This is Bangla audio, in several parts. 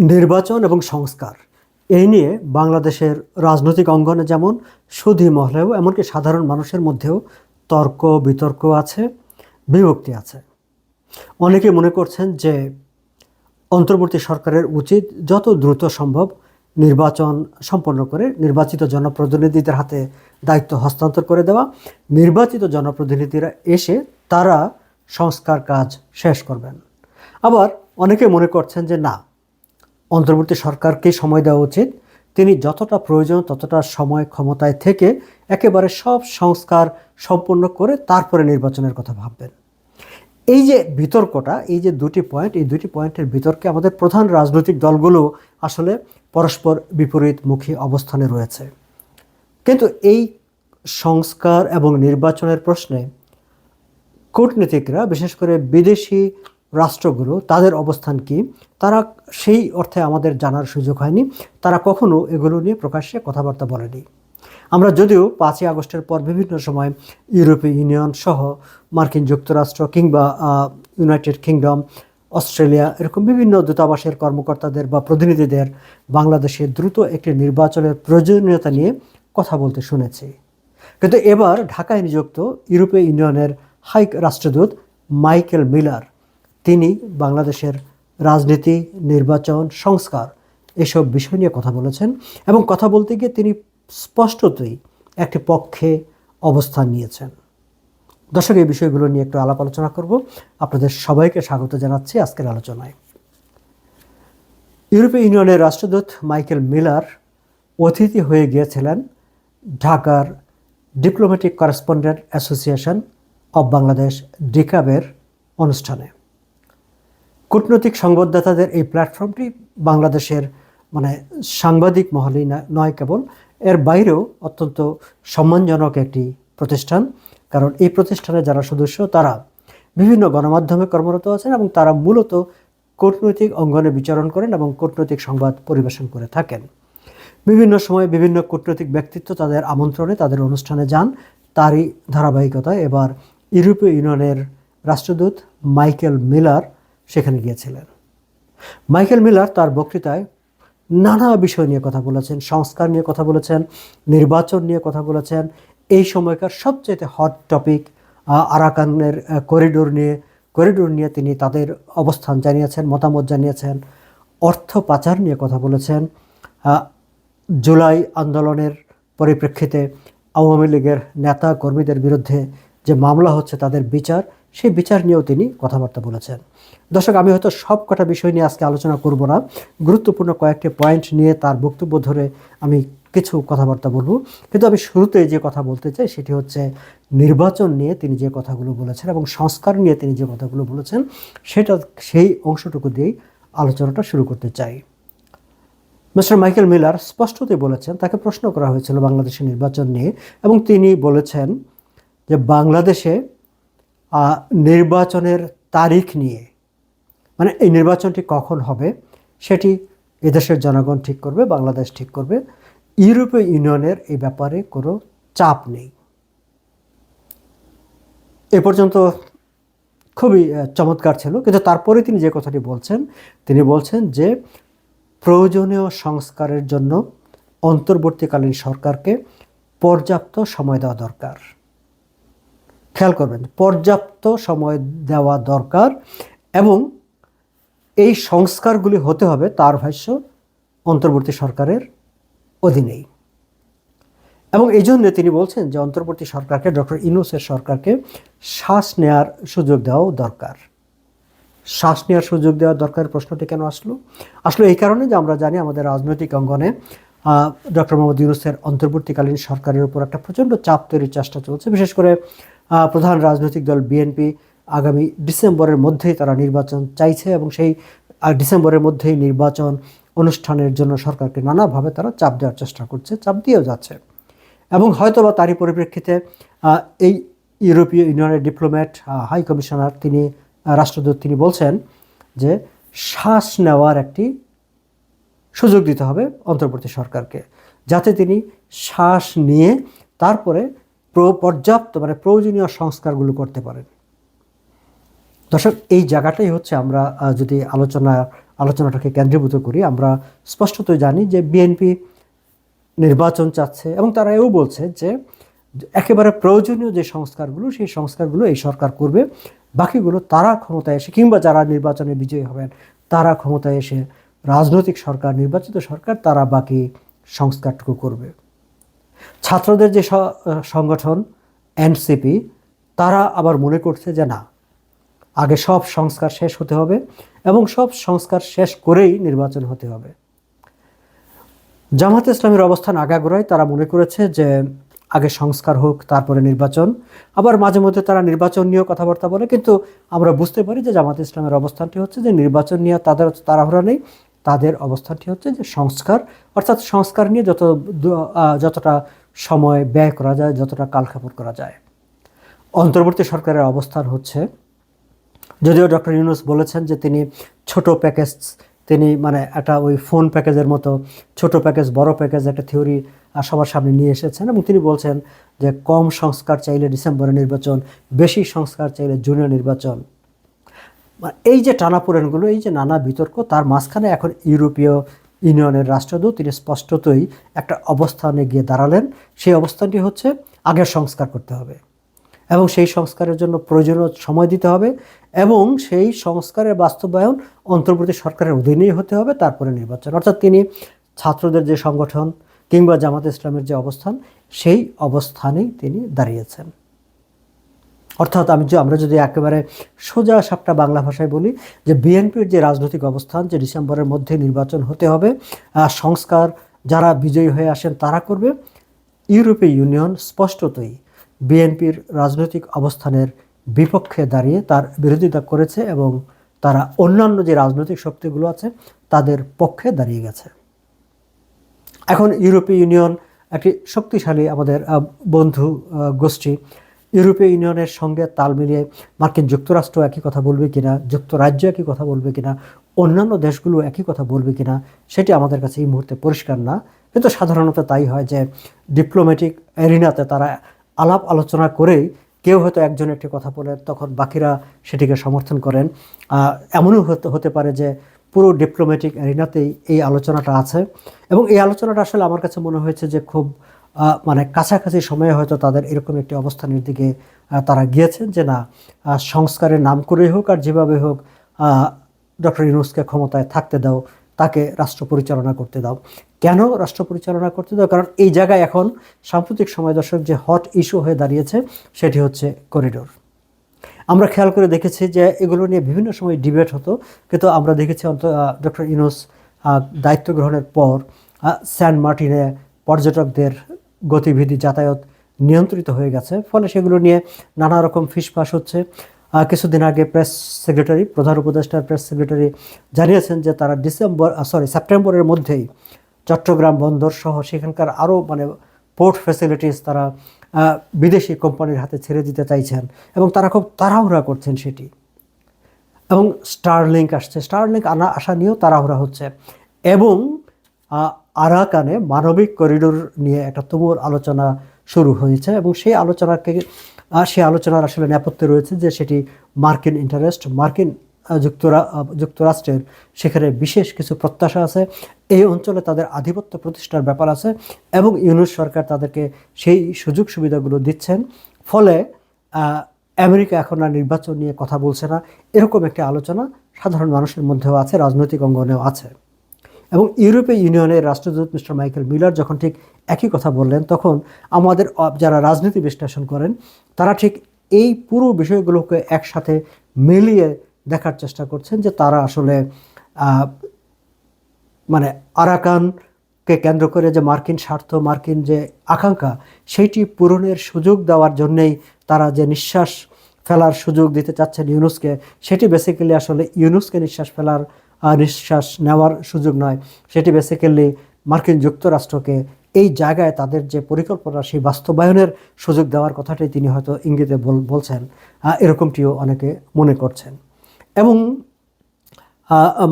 নির্বাচন এবং সংস্কার। এই নিয়ে বাংলাদেশের রাজনৈতিক অঙ্গনে যেমন সুধী মহলেও, এমনকি সাধারণ মানুষের মধ্যেও তর্ক, বিতর্ক আছে, বিভক্তি আছে। অনেকে মনে করছেন যে অন্তর্বর্তী সরকারের উচিত যত দ্রুত সম্ভব নির্বাচন সম্পন্ন করে, নির্বাচিত জনপ্রতিনিধিদের হাতে দায়িত্ব হস্তান্তর করে দেওয়া। নির্বাচিত জনপ্রতিনিধিরা এসে তারা সংস্কার কাজ শেষ করবেন। আবার অনেকে মনে করছেন যে না অন্তর্বর্তী সরকারকে সময় দেওয়া উচিত। তিনি যতটা প্রয়োজন, ততটা সময় ক্ষমতায় থেকে একেবারে সব সংস্কার সম্পন্ন করে তারপরে নির্বাচনের কথা ভাববেন। এই যে বিতর্কটা, এই যে দুটি পয়েন্ট, এই দুটি পয়েন্টের বিতর্কে আমাদের প্রধান রাজনৈতিক দলগুলো আসলে পরস্পর বিপরীতমুখী অবস্থানে রয়েছে। কিন্তু এই সংস্কার এবং নির্বাচনের প্রশ্নে কূটনীতিকরা, বিশেষ করে বিদেশি রাষ্ট্রগুলো, তাদের অবস্থান কি? তারা সেই অর্থে আমাদের জানার সুযোগ হয়নি। তারা কখনো এগুলো নিয়ে প্রকাশ্যে কথাবার্তা বলেনি। আমরা যদিও পাঁচই আগস্টের পর বিভিন্ন সময় ইউরোপীয় ইউনিয়ন সহ মার্কিন যুক্তরাষ্ট্র কিংবা ইউনাইটেড কিংডম, অস্ট্রেলিয়া এরকম বিভিন্ন দূতাবাসের কর্মকর্তাদের বা প্রতিনিধিদের বাংলাদেশে দ্রুত একটি নির্বাচনের প্রয়োজনীয়তা নিয়ে কথা বলতে শুনেছি। কিন্তু এবার ঢাকায় নিযুক্ত ইউরোপীয় ইউনিয়নের হাইক রাষ্ট্রদূত মাইকেল মিলার তিনি বাংলাদেশের রাজনীতি, নির্বাচন, সংস্কার এসব বিষয় নিয়ে কথা বলেছেন এবং কথা বলতে গিয়ে তিনি স্পষ্টতই একটি পক্ষে অবস্থান নিয়েছেন। দর্শক, এই বিষয়গুলো নিয়ে একটু আলাপ আলোচনা করব। আপনাদের সবাইকে স্বাগত জানাচ্ছি আজকের আলোচনায়। ইউরোপীয় ইউনিয়নের রাষ্ট্রদূত মাইকেল মিলার অতিথি হয়ে গিয়েছিলেন ঢাকার diplomatic correspondent association of Bangladesh, ডিকাবের অনুষ্ঠানে। কূটনৈতিক সংবাদদাতাদের এই প্ল্যাটফর্মটি বাংলাদেশের মানে সাংবাদিক মহলেই নয় কেবল, এর বাইরেও অত্যন্ত সম্মানজনক একটি প্রতিষ্ঠান। কারণ এই প্রতিষ্ঠানে যারা সদস্য, তারা বিভিন্ন গণমাধ্যমে কর্মরত আছেন এবং তারা মূলত কূটনৈতিক অঙ্গনে বিচরণ করেন এবং কূটনৈতিক সংবাদ পরিবেশন করে থাকেন। বিভিন্ন সময়ে বিভিন্ন কূটনৈতিক ব্যক্তিত্ব তাদের আমন্ত্রণে তাদের অনুষ্ঠানে যান। তারই ধারাবাহিকতায় এবার ইউরোপীয় ইউনিয়নের রাষ্ট্রদূত মাইকেল মিলার সেখানে গিয়েছিলেন। মাইকেল মিলার তার বক্তৃতায় নানা বিষয় নিয়ে কথা বলেছেন, সংস্কার নিয়ে কথা বলেছেন, নির্বাচন নিয়ে কথা বলেছেন। এই সময়কার সবচেয়ে হট টপিক আরাকানের করিডোর নিয়ে করিডোর নিয়ে তিনি তাদের অবস্থান জানিয়েছেন, মতামত জানিয়েছেন, অর্থ পাচার নিয়ে কথা বলেছেন। জুলাই আন্দোলনের পরিপ্রেক্ষিতে আওয়ামী লীগের নেতা কর্মীদের বিরুদ্ধে যে মামলা হচ্ছে তাদের বিচার সেই বিচার নিয়েও তিনি কথাবার্তা বলেছেন। দর্শক, আমি হয়তো সব কটা বিষয় নিয়ে আজকে আলোচনা করব না। গুরুত্বপূর্ণ কয়েকটি পয়েন্ট নিয়ে তার বক্তব্য ধরে আমি কিছু কথাবার্তা বলব। কিন্তু আমি শুরুতে যে কথা বলতে চাই সেটি হচ্ছে নির্বাচন নিয়ে তিনি যে কথাগুলো বলেছেন এবং সংস্কার নিয়ে তিনি যে কথাগুলো বলেছেন, সেটা সেই অংশটুকু দিয়েই আলোচনাটা শুরু করতে চাই। মিস্টার মাইকেল মিলার স্পষ্টতই বলেছেন, তাকে প্রশ্ন করা হয়েছিল বাংলাদেশের নির্বাচন নিয়ে এবং তিনি বলেছেন যে বাংলাদেশে নির্বাচনের তারিখ নিয়ে। মানে এই নির্বাচনটি কখন হবে সেটি এদেশের জনগণ ঠিক করবে, বাংলাদেশ ঠিক করবে। ইউরোপীয় ইউনিয়নের এই ব্যাপারে কোনো চাপ নেই। এ পর্যন্ত খুবই চমৎকার ছিল। কিন্তু তারপরে তিনি যে কথাটি বলছেন, তিনি বলছেন যে প্রয়োজনীয় সংস্কারের জন্য অন্তর্বর্তীকালীন সরকারকে পর্যাপ্ত সময় দেওয়া দরকার। খেয়াল করবেন, পর্যাপ্ত সময় দেওয়া দরকার এবং এই সংস্কারগুলি হতে হবে তার ভাষ্য অন্তর্বর্তী সরকারের অধীনেই। এবং এই জন্য তিনি বলছেন যে অন্তর্বর্তী সরকারকে, ডক্টর ইনুসের সরকারকে শ্বাস নেয়ার সুযোগ দেওয়াও দরকার। শ্বাস নেওয়ার সুযোগ দেওয়ার দরকার প্রশ্নটি কেন আসলো? আসলে এই কারণে যে আমরা জানি আমাদের রাজনৈতিক অঙ্গনে ডক্টর মোহাম্মদ ইউনুসের অন্তর্বর্তীকালীন সরকারের উপর একটা প্রচণ্ড চাপ তৈরির চেষ্টা চলছে, বিশেষ করে প্রধান রাজনৈতিক দল বিএনপি আগামী ডিসেম্বরের মধ্যেই তারা নির্বাচন চাইছে এবং সেই ডিসেম্বরের মধ্যেই নির্বাচন অনুষ্ঠানের জন্য সরকারকে নানাভাবে তারা চাপ দেওয়ার চেষ্টা করছে, চাপ দিয়েও যাচ্ছে। এবং হয়তোবা তারই পরিপ্রেক্ষিতে এই ইউরোপীয় ইউনিয়নের ডিপ্লোম্যাট হাই কমিশনার তিনি রাষ্ট্রদূত তিনি বলছেন যে শ্বাস নেওয়ার একটি সুযোগ দিতে হবে অন্তর্বর্তী সরকারকে, যাতে তিনি শ্বাস নিয়ে তারপরে প্র- পর্যাপ্ত মানে প্রয়োজনীয় সংস্কারগুলো করতে পারেন। দর্শক, এই জায়গাটাই হচ্ছে আমরা যদি আলোচনা, আলোচনাটাকে কেন্দ্রীভূত করি, আমরা স্পষ্টতই জানি যে বিএনপি নির্বাচন চাচ্ছে এবং তারা এও বলছে যে একেবারে প্রয়োজনীয় যে সংস্কারগুলো, সেই সংস্কারগুলো এই সরকার করবে। বাকিগুলো তারা ক্ষমতায় এসে, কিংবা যারা নির্বাচনে বিজয়ী হবেন, তারা ক্ষমতায় এসে রাজনৈতিক সরকার, নির্বাচিত সরকার, তারা বাকি সংস্কারটুকু করবে। ছাত্রদের যে সংগঠন এনসিপি তারা আবার মনে করছে যে না, আগে সব সংস্কার শেষ হতে হবে এবং সব সংস্কার শেষ করেই নির্বাচন হতে হবে। জামাত ইসলামের অবস্থান আগাগোড়ায় তারা মনে করেছে যে আগে সংস্কার হোক, তারপরে নির্বাচন। আবার মাঝে মধ্যে তারা নির্বাচন নিয়েও কথাবার্তা বলে, কিন্তু আমরা বুঝতে পারি যে জামাত ইসলামের অবস্থানটি হচ্ছে যে নির্বাচন নিয়ে তাদের তাড়াহুড়া নেই। তাদের অবস্থানটি হচ্ছে যে সংস্কার, অর্থাৎ সংস্কার নিয়ে যত যতটা সময় ব্যয় করা যায়, যতটা কালক্ষেপণ করা যায়। অন্তর্বর্তী সরকারের অবস্থান হচ্ছে, যদিও ডক্টর ইউনুস বলেছেন যে তিনি ছোট প্যাকেজ, তিনি মানে একটা ওই ফোন প্যাকেজের মতো ছোট প্যাকেজ, বড় প্যাকেজ একটা থিওরি সবার সামনে নিয়ে এসেছেন এবং তিনি বলছেন যে কম সংস্কার চাইলে ডিসেম্বরে নির্বাচন, বেশি সংস্কার চাইলে জুনে নির্বাচন। এই যে টানাপোড়েনগুলো, এই যে নানা বিতর্ক, তার মাঝখানে এখন ইউরোপীয় ইউনিয়নের রাষ্ট্রদূত তিনি স্পষ্টতই একটা অবস্থানে গিয়ে দাঁড়ালেন। সেই অবস্থানটি হচ্ছে আগের সংস্কার করতে হবে এবং সেই সংস্কারের জন্য প্রয়োজনীয় সময় দিতে হবে এবং সেই সংস্কারের বাস্তবায়ন অন্তর্বর্তী সরকারের অধীনেই হতে হবে তারপরে নির্বাচন। অর্থাৎ তিনি ছাত্রদের যে সংগঠন কিংবা জামাত ইসলামের যে অবস্থান, সেই অবস্থানেই তিনি দাঁড়িয়েছেন। অর্থাৎ আমি যে আমরা যদি একেবারে সোজা সাপটা বাংলা ভাষায় বলি, যে বিএনপির যে রাজনৈতিক অবস্থান, যে ডিসেম্বরের মধ্যে নির্বাচন হতে হবে সংস্কার যারা বিজয়ী হয়ে আসেন তারা করবে। ইউরোপীয় ইউনিয়ন স্পষ্টতই বিএনপির রাজনৈতিক অবস্থানের বিপক্ষে দাঁড়িয়ে তার বিরোধিতা করেছে এবং তারা অন্যান্য যে রাজনৈতিক শক্তিগুলো আছে, তাদের পক্ষে দাঁড়িয়ে গেছে। এখন ইউরোপীয় ইউনিয়ন একটি শক্তিশালী আমাদের বন্ধু গোষ্ঠী ইউরোপীয় ইউনিয়নের সঙ্গে তাল মিলিয়ে মার্কিন যুক্তরাষ্ট্র একই কথা বলবে কিনা, যুক্তরাজ্য একই কথা বলবে কিনা, অন্যান্য দেশগুলো একই কথা বলবে কিনা, সেটি আমাদের কাছে এই মুহূর্তে পরিষ্কার না। কিন্তু সাধারণত তাই হয় যে ডিপ্লোম্যাটিক এরিনাতে তারা আলাপ আলোচনা করেই কেউ হয়তো একজন একটি কথা বলেন তখন বাকিরা সেটিকে সমর্থন করেন। এমনও হতে পারে যে পুরো ডিপ্লোম্যাটিক এরিনাতেই এই আলোচনাটা আছে। এবং এই আলোচনাটা আসলে আমার কাছে মনে হয়েছে যে খুব মানে কাছাকাছি সময়ে হয়তো তাদের এরকম একটি অবস্থানের দিকে তারা গিয়েছেন যে না সংস্কারের নাম করেই হোক আর যেভাবে হোক ডক্টর ইউনুসকে ক্ষমতায় থাকতে দাও, তাকে রাষ্ট্র পরিচালনা করতে দাও। কেন রাষ্ট্র পরিচালনা করতে দাও? কারণ এই জায়গায় এখন সাম্প্রতিক সময় দর্শক যে হট ইস্যু হয়ে দাঁড়িয়েছে, সেটি হচ্ছে করিডোর। আমরা খেয়াল করে দেখেছি যে এগুলো নিয়ে বিভিন্ন সময় ডিবেট হতো, কিন্তু আমরা দেখেছি অন্ত ডক্টর ইনোস দায়িত্ব গ্রহণের পর সেন্ট মার্টিনে পর্যটকদের গতিবিধি যাতায়াত নিয়ন্ত্রিত হয়ে গেছে। ফলে সেগুলো নিয়ে নানা রকম ফিসফাস হচ্ছে। কিছুদিন আগে প্রেস সেক্রেটারি, প্রধান উপদেষ্টার প্রেস সেক্রেটারি জানিয়েছেন যে তারা ডিসেম্বর সরি সেপ্টেম্বরের মধ্যেই চট্টগ্রাম বন্দর সহ সেখানকার আরও মানে পোর্ট ফ্যাসিলিটিস তারা বিদেশি কোম্পানির হাতে ছেড়ে দিতে চাইছেন এবং তারা খুব তাড়াহুড়া করছেন সেটি। এবং স্টারলিংক আসছে। স্টারলিংক আনা, আসা নিয়েও তাড়াহুড়া হচ্ছে। এবং আরাকানে মানবিক করিডোর নিয়ে একটা তুমুল আলোচনা শুরু হয়েছে এবং সেই আলোচনাকে সেই আলোচনার আসলে নেপথ্যে রয়েছে যে সেটি মার্কিন ইন্টারেস্ট, মার্কিন যুক্তরা যুক্তরাষ্ট্রের সেখানে বিশেষ কিছু প্রত্যাশা আছে। এই অঞ্চলে তাদের আধিপত্য প্রতিষ্ঠার ব্যাপার আছে এবং ইউনুস সরকার তাদেরকে সেই সুযোগ সুবিধাগুলো দিচ্ছেন। ফলে আমেরিকা এখন আর নির্বাচন নিয়ে কথা বলছে না। এরকম একটি আলোচনা সাধারণ মানুষের মধ্যেও আছে, রাজনৈতিক অঙ্গনেও আছে। এবং ইউরোপীয় ইউনিয়নের রাষ্ট্রদূত মিস্টার মাইকেল মিলার যখন ঠিক একই কথা বললেন, তখন আমাদের যারা রাজনীতি বিশ্লেষণ করেন, তারা ঠিক এই পুরো বিষয়গুলোকে একসাথে মিলিয়ে দেখার চেষ্টা করছেন যে তারা আসলে মানে আরাকানকে কেন্দ্র করে যে মার্কিন স্বার্থ, মার্কিন যে আকাঙ্ক্ষা, সেইটি পূরণের সুযোগ দেওয়ার জন্যেই তারা যে নিঃশ্বাস ফেলার সুযোগ দিতে চাচ্ছেন ইউনুসকে, সেটি বেসিক্যালি আসলে ইউনুসকে নিঃশ্বাস ফেলার নিঃশ্বাস নেওয়ার সুযোগ নয়। সেটি বেসিক্যালি মার্কিন যুক্তরাষ্ট্রকে এই জায়গায় তাদের যে পরিকল্পনা, সেই বাস্তবায়নের সুযোগ দেওয়ার কথাটি তিনি হয়তো ইঙ্গিতে বলছেন। এরকমটিও অনেকে মনে করছেন। এবং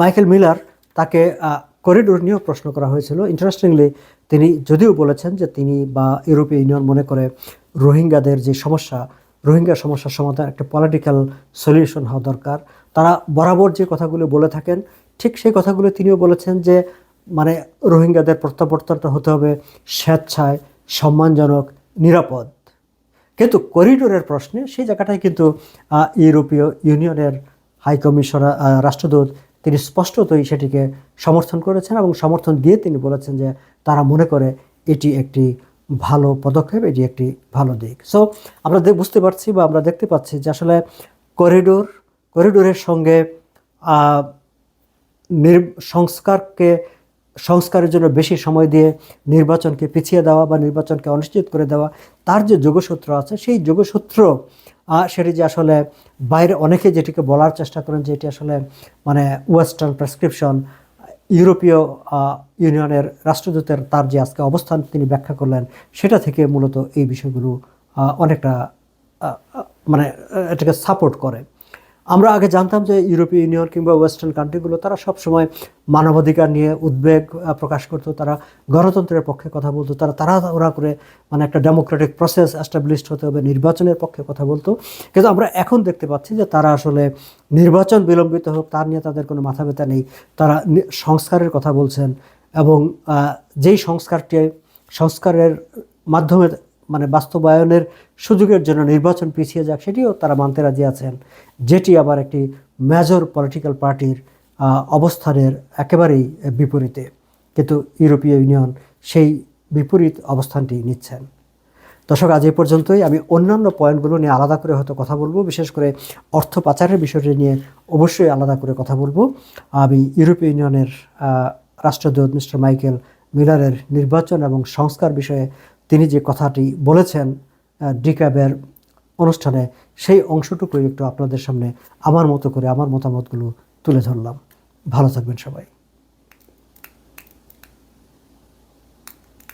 মাইকেল মিলার তাকে করিডোর নিয়েও প্রশ্ন করা হয়েছিল। ইন্টারেস্টিংলি তিনি যদিও বলেছেন যে তিনি বা ইউরোপীয় ইউনিয়ন মনে করে রোহিঙ্গাদের যে সমস্যা, রোহিঙ্গা সমস্যার সমাধান, একটা পলিটিক্যাল সলিউশন হওয়া দরকার। তারা বরাবর যে কথাগুলো বলে থাকেন ঠিক সেই কথাগুলো তিনিও বলেছেন যে মানে রোহিঙ্গাদের প্রত্যাবর্তনটা হতে হবে স্বেচ্ছায় সম্মানজনক নিরাপদ। কিন্তু করিডোরের প্রশ্নে সেই জায়গাটায় কিন্তু ইউরোপীয় ইউনিয়নের হাই কমিশনার আহ, রাষ্ট্রদূত তিনি স্পষ্টতই সেটিকে সমর্থন করেছেন এবং সমর্থন দিয়ে তিনি বলেছেন যে তারা মনে করে এটি একটি ভালো পদক্ষেপ এটি একটি ভালো দিক। সো আমরা বুঝতে পারছি বা আমরা দেখতে পাচ্ছি যে আসলে করিডোর করিডোরের সঙ্গে সংস্কারকে, সংস্কারের জন্য বেশি সময় দিয়ে নির্বাচনকে পিছিয়ে দেওয়া বা নির্বাচনকে অনিশ্চিত করে দেওয়া, তার যে যোগসূত্র আছে, সেই যোগসূত্র সেটি যে আসলে বাইরে অনেকে যেটিকে বলার চেষ্টা করেন যে এটি আসলে মানে ওয়েস্টার্ন প্রেসক্রিপশন ইউরোপীয় ইউনিয়নের রাষ্ট্রদূতের তার যে আজকে অবস্থান তিনি ব্যাখ্যা করলেন, সেটা থেকে মূলত এই বিষয়গুলো অনেকটা মানে এটাকে সাপোর্ট করে। আমরা আগে জানতাম যে ইউরোপীয় ইউনিয়ন কিংবা ওয়েস্টার্ন কান্ট্রিগুলো, তারা সবসময় মানবাধিকার নিয়ে উদ্বেগ প্রকাশ করতো, তারা গণতন্ত্রের পক্ষে কথা বলতো, তারা তারা ওরা করে মানে একটা ডেমোক্রেটিক প্রসেস এস্টাবলিশড হতে হবে, নির্বাচনের পক্ষে কথা বলতো। কিন্তু আমরা এখন দেখতে পাচ্ছি যে তারা আসলে নির্বাচন বিলম্বিত হোক, তার নিয়ে তাদের কোনো মাথা ব্যথা নেই। তারা সংস্কারের কথা বলছেন এবং যেই সংস্কারটি সংস্কারের মাধ্যমে মানে বাস্তবায়নের সুযোগের জন্য নির্বাচন পিছিয়ে যাক সেটিও তারা মানতে রাজি আছেন। যেটি আবার একটি মেজর পলিটিক্যাল পার্টির অবস্থানের একেবারেই বিপরীতে। কিন্তু ইউরোপীয় ইউনিয়ন সেই বিপরীত অবস্থানটি নিচ্ছেন। দর্শক, আজ এই পর্যন্তই। আমি অন্যান্য পয়েন্টগুলো নিয়ে আলাদা করে হয়তো কথা বলব। বিশেষ করে অর্থ পাচারের বিষয়টি নিয়ে অবশ্যই আলাদা করে কথা বলব। আমি ইউরোপীয় ইউনিয়নের রাষ্ট্রদূত মিস্টার মাইকেল মিলারের নির্বাচন এবং সংস্কার বিষয়ে তিনি যে কথাটি বলেছেন ডিক্যাবের অনুষ্ঠানে, সেই অংশটুকু একটু আপনাদের সামনে আমার মতো করে, আমার মতামতগুলো তুলে ধরলাম। ভালো থাকবেন সবাই।